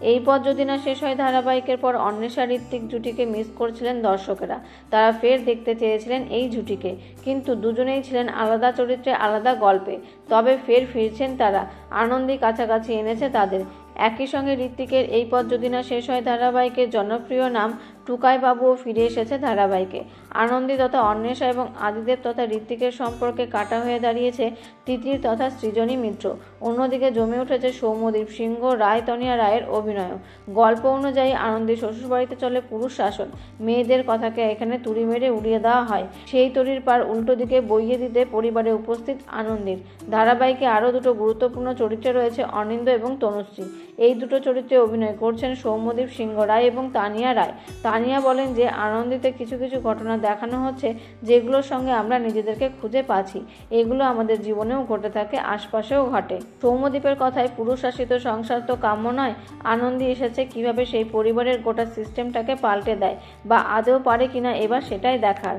এই পথ যদি না শেষ হয়, ধারাবাহিকের পর অন্বেষা ঋত্বিক জুটিকে মিস করছিলেন দর্শকেরা। তারা ফের দেখতে চেয়েছিলেন এই জুটিকে। কিন্তু দুজনেই ছিলেন আলাদা চরিত্রে আলাদা গল্পে। তবে ফের ফিরছেন তারা। আনন্দী কাছাকাছি এনেছে তাদের। একই সঙ্গে ঋত্বিকের এই পথ যদি না শেষ হয়, ধারাবাহিকের জনপ্রিয় নাম টুকাই বাবুও ফিরে এসেছে ধারাবাহিকে। আনন্দী তথা অন্বেষা এবং আদিদেব তথা ঋত্বিকের সম্পর্কে কাটা হয়ে দাঁড়িয়েছে তিতির তথা সৃজনী মিত্র। অন্যদিকে জমে উঠেছে সৌম্যদীপ সিংহ রায় তনিয়া রায়ের অভিনয় গল্প অনুযায়ী আনন্দী শ্বশুরবাড়িতে চলে পুরুষ শাসন। মেয়েদের কথাকে এখানে তুড়ি মেরে উড়িয়ে দেওয়া হয়। সেই তরির পার উল্টো দিকে বইয়ে দিতে পরিবারে উপস্থিত আনন্দীর। ধারাবাহিকে আরও দুটো গুরুত্বপূর্ণ চরিত্রে রয়েছে অনিন্দ এবং তনুশ্রী। এই দুটো চরিত্রে অভিনয় করছেন সৌম্যদীপ সিংহ রায় এবং তানিয়া রায়। তানিয়া বলেন যে, আনন্দিতে কিছু কিছু ঘটনা দেখানো হচ্ছে যেগুলোর সঙ্গে আমরা নিজেদেরকে খুঁজে পাচ্ছি। এগুলো আমাদের জীবনেও ঘটে থাকে, আশপাশেও ঘটে। সৌম্যদীপের কথায় পুরুষ শাসিত সংসার তো কাম্য নয়। আনন্দী এসেছে কীভাবে সেই পরিবারের গোটা সিস্টেমটাকে পাল্টে দেয় বা আদৌ পারে কিনা এবার সেটাই দেখার।